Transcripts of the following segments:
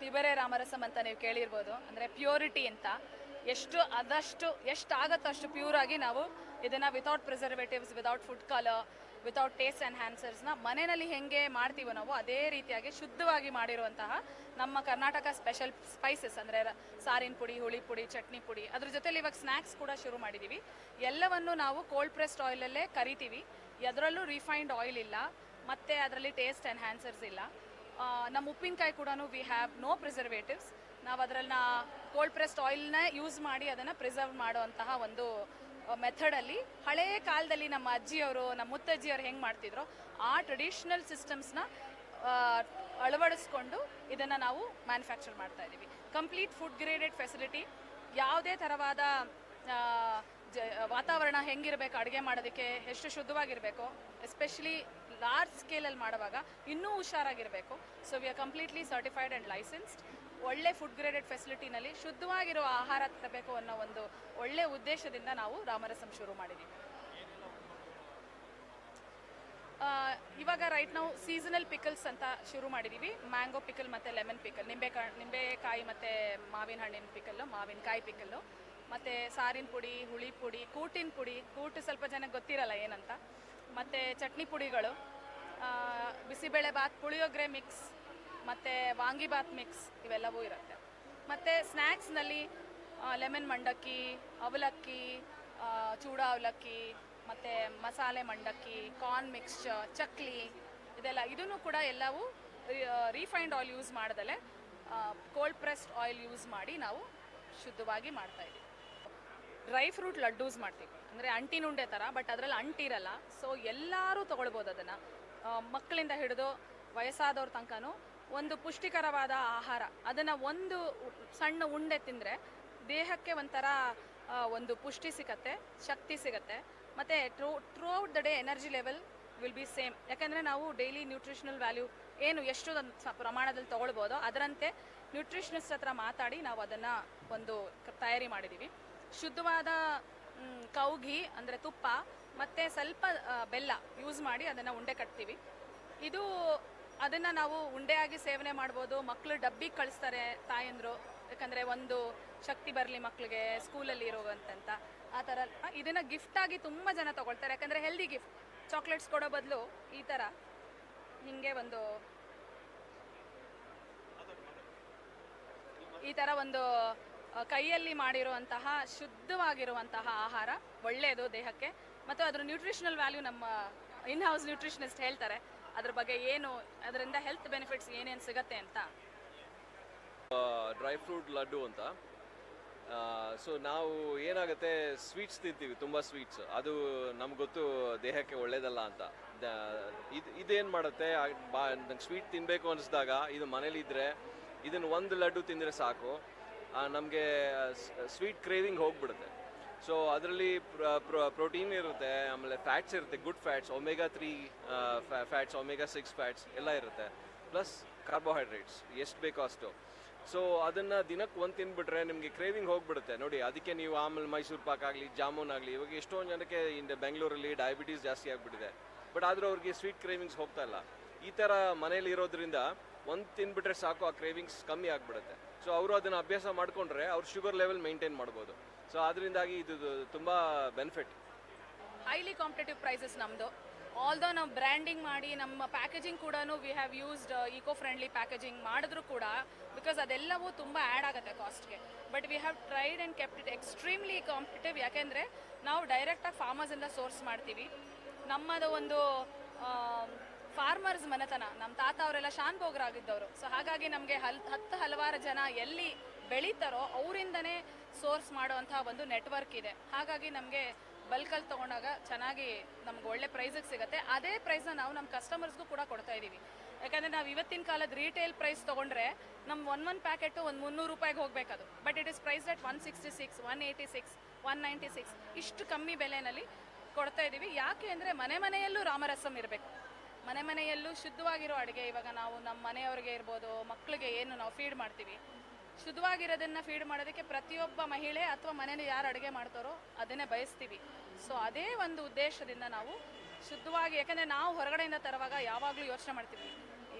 ತಿಬರೆ ರಾಮರಸಂ ಅಂತ ನೀವು ಕೇಳಿರ್ಬೋದು. ಅಂದರೆ ಪ್ಯೂರಿಟಿ ಅಂತ. ಎಷ್ಟು ಆದಷ್ಟು ಎಷ್ಟು ಆಗುತ್ತೋ ಅಷ್ಟು ಪ್ಯೂರ್ ಆಗಿ ನಾವು ಇದನ್ನು without preservatives without food colour without taste ಎನ್ಹ್ಯಾನ್ಸರ್ಸ್ನ ಮನೆಯಲ್ಲಿ ಹೆಂಗೆ ಮಾಡ್ತೀವೋ ನಾವು ಅದೇ ರೀತಿಯಾಗಿ ಶುದ್ಧವಾಗಿ ಮಾಡಿರುವಂತಹ ನಮ್ಮ ಕರ್ನಾಟಕ ಸ್ಪೆಷಲ್ ಸ್ಪೈಸಸ್ ಅಂದರೆ ಸಾರಿನ ಪುಡಿ, ಹುಳಿ ಪುಡಿ, ಚಟ್ನಿ ಪುಡಿ ಅದ್ರ ಜೊತೆಲಿ ಇವಾಗ ಸ್ನ್ಯಾಕ್ಸ್ ಕೂಡ ಶುರು ಮಾಡಿದ್ದೀವಿ ಎಲ್ಲವನ್ನು ನಾವು ಕೋಲ್ಡ್ ಪ್ರೆಸ್ಡ್ ಆಯಿಲಲ್ಲೇ ಕರಿತೀವಿ. ಅದರಲ್ಲೂ ರಿಫೈನ್ಡ್ ಆಯಿಲ್ ಇಲ್ಲ. ಮತ್ತು ಅದರಲ್ಲಿ ಟೇಸ್ಟ್ ಎನ್ಹ್ಯಾನ್ಸರ್ಸ್ ಇಲ್ಲ. ನಮ್ಮ ಉಪ್ಪಿನಕಾಯಿ ಕೂಡ ವಿ ಹ್ಯಾವ್ ನೋ ಪ್ರಿಸರ್ವೇಟಿವ್ಸ್ ನಾವು ಅದರನ್ನ ಕೋಲ್ಡ್ ಪ್ರೆಸ್ಡ್ ಆಯಿಲ್ನ ಯೂಸ್ ಮಾಡಿ ಅದನ್ನು ಪ್ರಿಸರ್ವ್ ಮಾಡುವಂತಹ ಒಂದು ಮೆಥಡಲ್ಲಿ ಹಳೆಯ ಕಾಲದಲ್ಲಿ ನಮ್ಮ ಅಜ್ಜಿಯವರು, ನಮ್ಮ ಮುತ್ತಜ್ಜಿಯವರು ಹೆಂಗೆ ಮಾಡ್ತಿದ್ರು ಆ ಟ್ರೆಡಿಷ್ನಲ್ ಸಿಸ್ಟಮ್ಸ್ನ ಅಳವಡಿಸ್ಕೊಂಡು ಇದನ್ನು ನಾವು ಮ್ಯಾನುಫ್ಯಾಕ್ಚರ್ ಮಾಡ್ತಾ ಇದ್ದೀವಿ. ಕಂಪ್ಲೀಟ್ ಫುಡ್ ಗ್ರೇಡೆಡ್ ಫೆಸಿಲಿಟಿ ಯಾವುದೇ ಥರವಾದ ವಾತಾವರಣ ಹೆಂಗಿರಬೇಕು, ಅಡುಗೆ ಮಾಡೋದಕ್ಕೆ ಎಷ್ಟು ಶುದ್ಧವಾಗಿರಬೇಕು ಎಸ್ಪೆಷಲಿ ಲಾರ್ಜ್ ಸ್ಕೇಲಲ್ಲಿ ಮಾಡುವಾಗ ಇನ್ನೂ ಹುಷಾರಾಗಿರಬೇಕು. So we are completely certified and licensed ಒಳ್ಳೆ ಫುಡ್ ಗ್ರೇಡೆಡ್ ಫೆಸಿಲಿಟಿನಲ್ಲಿ ಶುದ್ಧವಾಗಿರೋ ಆಹಾರ ತರಬೇಕು ಅನ್ನೋ ಒಂದು ಒಳ್ಳೆ ಉದ್ದೇಶದಿಂದ ನಾವು ರಾಮರಸಂ ಶುರು ಮಾಡಿದ್ದೀವಿ ಇವಾಗ ರೈಟ್ ನಾವು ಸೀಸನಲ್ ಪಿಕಲ್ಸ್ ಅಂತ ಶುರು ಮಾಡಿದ್ದೀವಿ ಮ್ಯಾಂಗೋ ಪಿಕಲ್ ಮತ್ತು ಲೆಮನ್ ಪಿಕಲ್ ನಿಂಬೆಕಾಯಿ ನಿಂಬೆಕಾಯಿ ಮತ್ತು ಮಾವಿನ ಹಣ್ಣಿನ ಪಿಕಲ್ಲು ಮಾವಿನಕಾಯಿ ಪಿಕಲ್ಲು ಮತ್ತು ಸಾರಿನ ಪುಡಿ, ಹುಳಿ ಪುಡಿ, ಕೂಟಿನ ಪುಡಿ, ಕೂಟು ಸ್ವಲ್ಪ ಜನಕ್ಕೆ ಗೊತ್ತಿರಲ್ಲ ಏನಂತ. ಮತ್ತು ಚಟ್ನಿ ಪುಡಿಗಳು ಬಿಸಿಬೇಳೆ ಬಾತ್ ಪುಳಿಯೋಗರೆ ಮಿಕ್ಸ್ ಮತ್ತು ವಾಂಗಿಬಾತ್ ಮಿಕ್ಸ್ ಇವೆಲ್ಲವೂ ಇರುತ್ತೆ. ಮತ್ತು ಸ್ನ್ಯಾಕ್ಸ್ನಲ್ಲಿ ಲೆಮನ್ ಮಂಡಕ್ಕಿ, ಅವಲಕ್ಕಿ ಚೂಡ ಅವಲಕ್ಕಿ, ಮತ್ತು ಮಸಾಲೆ ಮಂಡಕ್ಕಿ ಕಾರ್ನ್ ಮಿಕ್ಸ್ಚರ್ ಚಕ್ಲಿ ಇದೆಲ್ಲ, ಇದನ್ನು ಕೂಡ ಎಲ್ಲವೂ ರೀಫೈನ್ಡ್ ಆಯಿಲ್ ಯೂಸ್ ಮಾಡ್ದಲೆ ಕೋಲ್ಡ್ ಪ್ರೆಸ್ಡ್ ಆಯಿಲ್ ಯೂಸ್ ಮಾಡಿ ನಾವು ಶುದ್ಧವಾಗಿ ಮಾಡ್ತಾ ಇದ್ದೀವಿ. ಡ್ರೈ ಫ್ರೂಟ್ ಲಡ್ಡೂಸ್ ಮಾಡ್ತೀವಿ. ಅಂದರೆ ಅಂಟಿನುಂಡೆ ಥರ ಬಟ್ ಅದರಲ್ಲಿ ಅಂಟಿರಲ್ಲ. ಸೊ ಎಲ್ಲರೂ ತೊಗೊಳ್ಬೋದು ಅದನ್ನು. ಮಕ್ಕಳಿಂದ ಹಿಡಿದು ವಯಸ್ಸಾದವ್ರ ತನಕನೂ ಒಂದು ಪುಷ್ಟಿಕರವಾದ ಆಹಾರ. ಅದನ್ನು ಒಂದು ಸಣ್ಣ ಉಂಡೆ ತಿಂದರೆ ದೇಹಕ್ಕೆ ಒಂಥರ ಒಂದು ಪುಷ್ಟಿ ಸಿಗತ್ತೆ, ಶಕ್ತಿ ಸಿಗತ್ತೆ. ಮತ್ತು true throughout the day energy level will be same ಯಾಕಂದರೆ ನಾವು ಡೈಲಿ ನ್ಯೂಟ್ರಿಷನಲ್ ವ್ಯಾಲ್ಯೂ ಏನು ಎಷ್ಟು ಪ್ರಮಾಣದಲ್ಲಿ ತೊಗೊಳ್ಬೋದೋ ಅದರಂತೆ ನ್ಯೂಟ್ರಿಷನಿಸ್ಟ್ ಹತ್ರ ಮಾತಾಡಿ ನಾವು ಅದನ್ನು ಒಂದು ತಯಾರಿ ಮಾಡಿದ್ದೀವಿ ಶುದ್ಧವಾದ ಕೌಘಿ ಅಂದರೆ ತುಪ್ಪ, ಮತ್ತು ಸ್ವಲ್ಪ ಬೆಲ್ಲ ಯೂಸ್ ಮಾಡಿ ಅದನ್ನು ಉಂಡೆ ಕಟ್ತೀವಿ. ಇದು ಅದನ್ನು ನಾವು ಉಂಡೆಯಾಗಿ ಸೇವನೆ ಮಾಡ್ಬೋದು. ಮಕ್ಕಳು ಡಬ್ಬಿಗೆ ಕಳಿಸ್ತಾರೆ ತಾಯಂದರು. ಯಾಕಂದರೆ ಒಂದು ಶಕ್ತಿ ಬರಲಿ ಮಕ್ಕಳಿಗೆ ಸ್ಕೂಲಲ್ಲಿ ಇರುವಂತಂತ. ಆ ಥರ ಇದನ್ನು ಗಿಫ್ಟಾಗಿ ತುಂಬ ಜನ ತೊಗೊಳ್ತಾರೆ. ಯಾಕಂದರೆ ಹೆಲ್ದಿ ಗಿಫ್ಟ್ ಚಾಕ್ಲೇಟ್ಸ್ ಕೊಡೋ ಬದಲು ಈ ಥರ ಹೀಗೆ ಒಂದು ಈ ಥರ ಒಂದು ಕೈಯಲ್ಲಿ ಮಾಡಿರುವಂತಹ, ಶುದ್ಧವಾಗಿರುವಂತಹ ಆಹಾರ ಒಳ್ಳೆಯದು ದೇಹಕ್ಕೆ. ಮತ್ತು ಅದರ ನ್ಯೂಟ್ರಿಷನಲ್ ವ್ಯಾಲ್ಯೂ ನಮ್ಮ ಇನ್ ಹೌಸ್ ನ್ಯೂಟ್ರಿಷನಿಸ್ಟ್ ಹೇಳ್ತಾರೆ. ಅದ್ರ ಬಗ್ಗೆ ಏನು, ಅದರಿಂದ ಹೆಲ್ತ್ ಬೆನಿಫಿಟ್ಸ್ ಏನೇನು ಸಿಗತ್ತೆ ಅಂತ. ಡ್ರೈ ಫ್ರೂಟ್ ಲಡ್ಡು ಅಂತ. ಸೊ ನಾವು ಏನಾಗುತ್ತೆ ಸ್ವೀಟ್ಸ್ ತಿಂತೀವಿ, ತುಂಬ ಸ್ವೀಟ್ಸ್ ಅದು ನಮ್ಗೆ ಗೊತ್ತು, ದೇಹಕ್ಕೆ ಒಳ್ಳೇದಲ್ಲ ಅಂತ. ಇದು, ಇದೇನು ಮಾಡುತ್ತೆ ಬಾ, ನಂಗೆ ಸ್ವೀಟ್ ತಿನ್ನಬೇಕು ಅನಿಸಿದಾಗ, ಇದು ಮನೇಲಿ ಇದ್ದರೆ ಇದನ್ನು ಒಂದು ಲಡ್ಡು ತಿಂದರೆ ಸಾಕು. ನಮಗೆ ಸ್ವೀಟ್ ಕ್ರೇವಿಂಗ್ ಹೋಗ್ಬಿಡುತ್ತೆ. ಸೊ ಅದರಲ್ಲಿ ಪ್ರೋಟೀನ್ ಇರುತ್ತೆ, ಆಮೇಲೆ ಫ್ಯಾಟ್ಸ್ ಇರುತ್ತೆ good fats omega three fats omega six fats ಎಲ್ಲ ಇರುತ್ತೆ ಪ್ಲಸ್ ಕಾರ್ಬೋಹೈಡ್ರೇಟ್ಸ್ ಎಷ್ಟು ಬೇಕೋ ಅಷ್ಟು. ಸೊ ಅದನ್ನು ದಿನಕ್ಕೆ ಒಂದು ತಿನ್ಬಿಟ್ರೆ ನಿಮಗೆ ಕ್ರೇವಿಂಗ್ ಹೋಗ್ಬಿಡುತ್ತೆ. ನೋಡಿ, ಅದಕ್ಕೆ ನೀವು ಆಮೇಲೆ ಮೈಸೂರು ಪಾಕ್ ಆಗಲಿ, ಜಾಮೂನ್ ಆಗಲಿ, ಇವಾಗ ಎಷ್ಟೊಂದು ಜನಕ್ಕೆ ಇಂದ ಬೆಂಗಳೂರಲ್ಲಿ ಡಯಾಬಿಟೀಸ್ ಜಾಸ್ತಿ ಆಗಿಬಿಟ್ಟಿದೆ. ಬಟ್ ಆದರೂ ಅವ್ರಿಗೆ ಸ್ವೀಟ್ ಕ್ರೇವಿಂಗ್ಸ್ ಹೋಗ್ತಾ ಇಲ್ಲ. ಈ ಥರ ಮನೇಲಿ ಇರೋದ್ರಿಂದ ಒಂದು ತಿನ್ಬಿಟ್ರೆ ಸಾಕು, ಆ ಕ್ರೇವಿಂಗ್ಸ್ ಕಮ್ಮಿ ಆಗಿಬಿಡುತ್ತೆ. ಸೊ ಅವರು ಅದನ್ನು ಅಭ್ಯಾಸ ಮಾಡಿಕೊಂಡ್ರೆ ಅವ್ರ ಶುಗರ್ ಲೆವೆಲ್ ಮೇಂಟೈನ್ ಮಾಡ್ಬೋದು. ಸೊ ಅದರಿಂದಾಗಿ ಇದು ತುಂಬ ಬೆನಿಫಿಟ್ ಹೈಲಿ ಕಾಂಪಿಟೇಟಿವ್ ಪ್ರೈಸಸ್ ನಮ್ಮದು ಆಲ್ದೋ ನಾವು ಬ್ರ್ಯಾಂಡಿಂಗ್ ಮಾಡಿ ನಮ್ಮ ಪ್ಯಾಕೇಜಿಂಗ್ ಕೂಡ we have used eco friendly packaging ಮಾಡಿದ್ರು ಕೂಡ ಬಿಕಾಸ್ ಅದೆಲ್ಲವೂ ತುಂಬ ಆ್ಯಡ್ ಆಗುತ್ತೆ ಕಾಸ್ಟ್ಗೆ but we have tried and kept it extremely competitive ಯಾಕೆಂದರೆ ನಾವು ಡೈರೆಕ್ಟಾಗಿ ಫಾರ್ಮರ್ಸಿಂದ ಸೋರ್ಸ್ ಮಾಡ್ತೀವಿ. ನಮ್ಮದು ಒಂದು ಫಾರ್ಮರ್ಸ್ ಮನೆತನ. ನಮ್ಮ ತಾತ ಅವರೆಲ್ಲ ಶಾನ್ ಆಗಿದ್ದವರು. ಸೊ ಹಾಗಾಗಿ ನಮಗೆ ಹಲ್, ಹತ್ತು ಹಲವಾರು ಜನ ಎಲ್ಲಿ ಬೆಳೀತಾರೋ ಅವರಿಂದನೇ ಸೋರ್ಸ್ ಮಾಡುವಂತಹ ಒಂದು ನೆಟ್ವರ್ಕ್ ಇದೆ. ಹಾಗಾಗಿ ನಮಗೆ ಬಲ್ಕಲ್ಲಿ ತೊಗೊಂಡಾಗ ಚೆನ್ನಾಗಿ ನಮ್ಗೆ ಒಳ್ಳೆ ಪ್ರೈಸಿಗೆ ಸಿಗುತ್ತೆ. ಅದೇ ಪ್ರೈಸ್ನ ನಾವು ನಮ್ಮ ಕಸ್ಟಮರ್ಸ್ಗೂ ಕೂಡ ಕೊಡ್ತಾ ಇದ್ದೀವಿ ಯಾಕಂದರೆ ನಾವು ಇವತ್ತಿನ ಕಾಲದ ರೀಟೇಲ್ ಪ್ರೈಸ್ ತೊಗೊಂಡ್ರೆ ನಮ್ಮ ಒನ್ ಒನ್ ಪ್ಯಾಕೆಟು ಒಂದು ಮುನ್ನೂರು ರೂಪಾಯಿಗೆ ಹೋಗಬೇಕದು. But it is priced at one sixty six one eighty six one ninety six ಇಷ್ಟು ಕಮ್ಮಿ ಬೆಲೆಯಲ್ಲಿ ಕೊಡ್ತಾ ಇದ್ದೀವಿ ಯಾಕೆ ಅಂದರೆ ಮನೆ ಮನೆಯಲ್ಲೂ ರಾಮರಸಂ ಇರಬೇಕು. ಮನೆ ಮನೆಯಲ್ಲೂ ಶುದ್ಧವಾಗಿರೋ ಅಡುಗೆ ಇವಾಗ ನಾವು ನಮ್ಮ ಮನೆಯವ್ರಿಗೆ ಇರ್ಬೋದು ಮಕ್ಕಳಿಗೆ ಏನು ನಾವು ಫೀಡ್ ಮಾಡ್ತೀವಿ. ಶುದ್ಧವಾಗಿರೋದನ್ನ ಫೀಡ್ ಮಾಡೋದಕ್ಕೆ ಪ್ರತಿಯೊಬ್ಬ ಮಹಿಳೆ ಅಥವಾ ಮನೇಲಿ ಯಾರು ಅಡುಗೆ ಮಾಡ್ತಾರೋ ಅದನ್ನೇ ಬಯಸ್ತೀವಿ. ಸೊ ಅದೇ ಒಂದು ಉದ್ದೇಶದಿಂದ ನಾವು ಶುದ್ಧವಾಗಿ, ಯಾಕಂದರೆ ನಾವು ಹೊರಗಡೆಯಿಂದ ತರುವಾಗ ಯಾವಾಗಲೂ ಯೋಚನೆ ಮಾಡ್ತೀವಿ,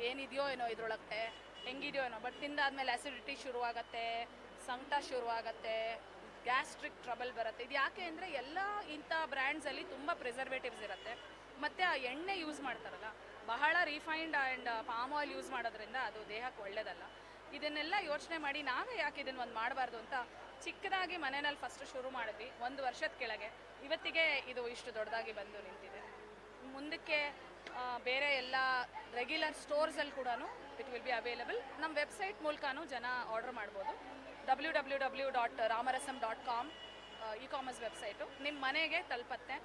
ಏನಿದೆಯೋ ಏನೋ ಇದ್ರೊಳಗೆ ಹೆಂಗಿದೆಯೋ ಏನೋ ಬಟ್ ತಿಂದಾದ್ಮೇಲೆ ಆ್ಯಸಿಡಿಟಿ ಶುರುವಾಗತ್ತೆ, ಸಂಕಟ ಶುರುವಾಗತ್ತೆ ಗ್ಯಾಸ್ಟ್ರಿಕ್ ಟ್ರಬಲ್ ಬರುತ್ತೆ. ಇದು ಯಾಕೆ ಅಂದರೆ ಎಲ್ಲ ಇಂಥ ಬ್ರ್ಯಾಂಡ್ಸಲ್ಲಿ ತುಂಬ ಪ್ರಿಸರ್ವೇಟಿವ್ಸ್ ಇರುತ್ತೆ. ಎಣ್ಣೆ ಯೂಸ್ ಮಾಡ್ತಾರಲ್ಲ, ಬಹಳ refined and palm oil use ಮಾಡೋದ್ರಿಂದ ಅದು ದೇಹಕ್ಕೆ ಒಳ್ಳೇದಲ್ಲ. ಇದನ್ನೆಲ್ಲ ಯೋಚನೆ ಮಾಡಿ ನಾವೇ ಯಾಕೆ ಇದನ್ನು ಒಂದು ಮಾಡಬಾರ್ದು ಅಂತ ಚಿಕ್ಕದಾಗಿ ಮನೆಯಲ್ಲಿ ಫಸ್ಟ್ ಶುರು ಮಾಡಿದ್ವಿ, ಒಂದು ವರ್ಷದ ಕೆಳಗೆ. ಇವತ್ತಿಗೆ ಇದು ಇಷ್ಟು ದೊಡ್ಡದಾಗಿ ಬಂದು ನಿಂತಿದೆ. ಮುಂದಕ್ಕೆ ಬೇರೆ ಎಲ್ಲ ರೆಗ್ಯುಲರ್ ಸ್ಟೋರ್ಸಲ್ಲಿ ಕೂಡ ಇಟ್ ವಿಲ್ ಬಿ ಅವೈಲಬಲ್ ನಮ್ಮ ವೆಬ್ಸೈಟ್ ಮೂಲಕನೂ ಜನ ಆರ್ಡರ್ ಮಾಡ್ಬೋದು. W W W dot Ramarasam dot com e commerce website ನಿಮ್ಮ ಮನೆಗೆ ತಲುಪತ್ತೆ.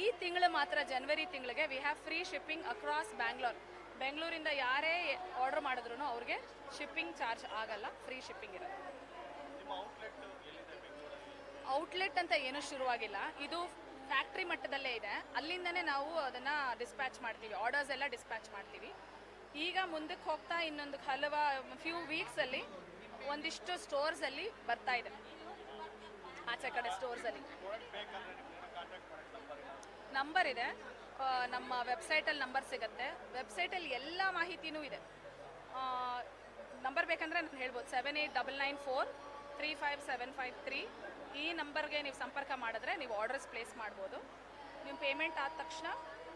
ಈ ತಿಂಗಳು ಮಾತ್ರ ಜನವರಿ ತಿಂಗಳಿಗೆ we have free shipping across Bangalore ಬೆಂಗಳೂರಿಂದ ಯಾರೇ ಆರ್ಡರ್ ಮಾಡಿದ್ರು ಅವ್ರಿಗೆ ಶಿಪ್ಪಿಂಗ್ ಚಾರ್ಜ್ ಆಗಲ್ಲ ಫ್ರೀ ಶಿಪ್ಪಿಂಗ್ ಇರುತ್ತೆ ಔಟ್ಲೆಟ್ ಅಂತ ಏನೂ ಶುರುವಾಗಿಲ್ಲ ಇದು ಫ್ಯಾಕ್ಟ್ರಿ ಮಟ್ಟದಲ್ಲೇ ಇದೆ. ಅಲ್ಲಿಂದನೇ ನಾವು ಅದನ್ನ ಡಿಸ್ಪ್ಯಾಚ್ ಮಾಡ್ತೀವಿ. ಆರ್ಡರ್ಸ್ ಎಲ್ಲ ಡಿಸ್ಪ್ಯಾಚ್ ಮಾಡ್ತೀವಿ. ಈಗ ಮುಂದಕ್ಕೆ ಹೋಗ್ತಾ ಇನ್ನೊಂದು ಹಲವ ಫ್ಯೂ ವೀಕ್ಸಲ್ಲಿ ಒಂದಿಷ್ಟು ಸ್ಟೋರ್ಸಲ್ಲಿ ಬರ್ತಾ ಇದೆ. ಆಚೆ ಕಡೆ ಸ್ಟೋರ್ಸಲ್ಲಿ ನಂಬರ್ ಇದೆ. ನಮ್ಮ ವೆಬ್ಸೈಟಲ್ಲಿ ನಂಬರ್ ಸಿಗುತ್ತೆ. ವೆಬ್ಸೈಟಲ್ಲಿ ಎಲ್ಲ ಮಾಹಿತಿನೂ ಇದೆ. ನಂಬರ್ ಬೇಕಂದರೆ ನಾನು ಹೇಳ್ಬೋದು. Seven eight double nine four three five seven five three ಈ ನಂಬರ್ಗೆ ನೀವು ಸಂಪರ್ಕ ಮಾಡಿದ್ರೆ ನೀವು ಆರ್ಡರ್ಸ್ ಪ್ಲೇಸ್ ಮಾಡ್ಬೋದು. ನಿಮ್ಮ ಪೇಮೆಂಟ್ ಆದ ತಕ್ಷಣ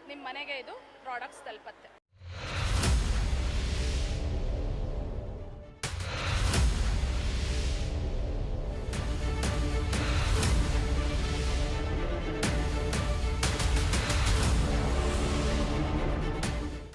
ನಿಮ್ಮ ಮನೆಗೆ ಇದು ಪ್ರಾಡಕ್ಟ್ಸ್ ತಲುಪತ್ತೆ.